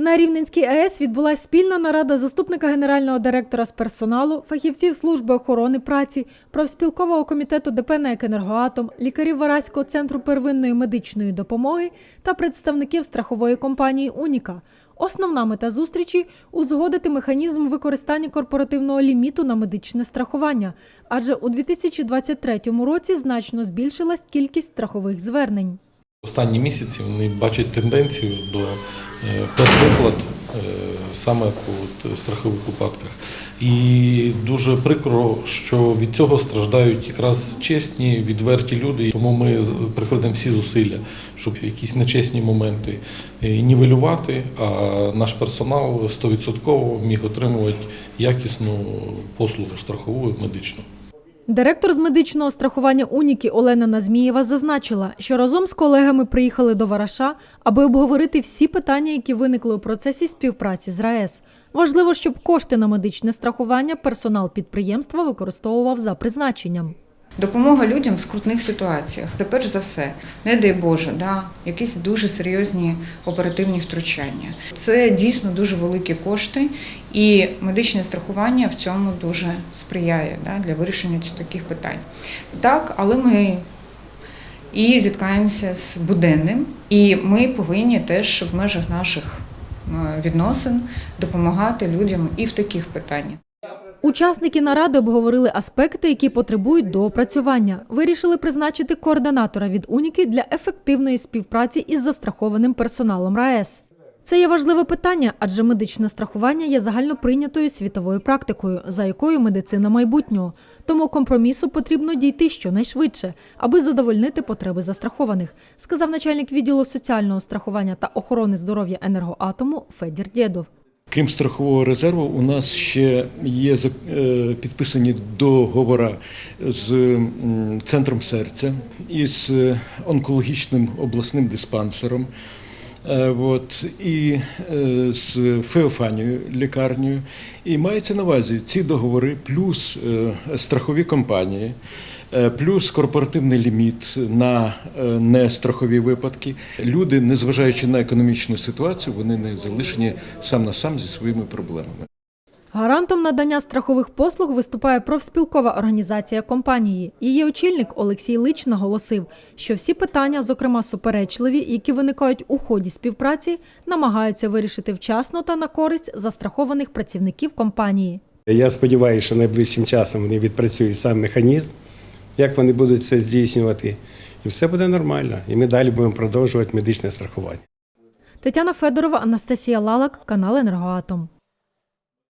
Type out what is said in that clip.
На Рівненській АЕС відбулася спільна нарада заступника генерального директора з персоналу, фахівців служби охорони праці, профспілкового комітету ДП «НЕК «Енергоатом», лікарів Вараського центру первинної медичної допомоги та представників страхової компанії Уніка. Основна мета зустрічі узгодити механізм використання корпоративного ліміту на медичне страхування, адже у 2023 році значно збільшилась кількість страхових звернень. Останні місяці вони бачать тенденцію до е, перевиплат е, саме по страхових випадках. І дуже прикро, що від цього страждають якраз чесні, відверті люди. Тому ми прикладемо всі зусилля, щоб якісь нечесні моменти е, нівелювати, а наш персонал 100% міг отримувати якісну послугу страхову і медичну. Директор з медичного страхування Уніки Олена Назмієва зазначила, що разом з колегами приїхали до Вараша, аби обговорити всі питання, які виникли у процесі співпраці з РаЕС. Важливо, щоб кошти на медичне страхування персонал підприємства використовував за призначенням. Допомога людям в скрутних ситуаціях. Це перш за все, не дай Боже, да, якісь дуже серйозні оперативні втручання. Це дійсно дуже великі кошти, і медичне страхування в цьому дуже сприяє да, для вирішення таких питань. Так, але ми і зіткаємося з буденним, і ми повинні теж в межах наших е, відносин допомагати людям і в таких питаннях. Учасники наради обговорили аспекти, які потребують доопрацювання. Вирішили призначити координатора від Уніки для ефективної співпраці із застрахованим персоналом РаЕС. Це є важливе питання, адже медичне страхування є загальноприйнятою світовою практикою, за якою медицина майбутнього. Тому компромісу потрібно дійти щонайшвидше, аби задовольнити потреби застрахованих, сказав начальник відділу соціального страхування та охорони здоров'я енергоатому Федір Дєдов. Крім страхового резерву, у нас ще є е, підписані договори з центром серця і з е, онкологічним обласним диспансером. Е, От, і е, з Феофанією лікарнею. І мається на увазі ці договори, плюс е, страхові компанії, плюс корпоративний ліміт на нестрахові випадки. Люди, незважаючи на економічну ситуацію, вони не залишені сам на сам зі своїми проблемами. Гарантом надання страхових послуг виступає профспілкова організація компанії. Її очільник Олексій Лич наголосив, що всі питання, зокрема суперечливі, які виникають у ході співпраці, намагаються вирішити вчасно та на користь застрахованих працівників компанії. Я сподіваюся, що найближчим часом вони відпрацюють сам механізм, як вони будуть це здійснювати, і все буде нормально. І ми далі будемо продовжувати медичне страхування. Тетяна Федорова, Анастасія Лалак, канал Енергоатом.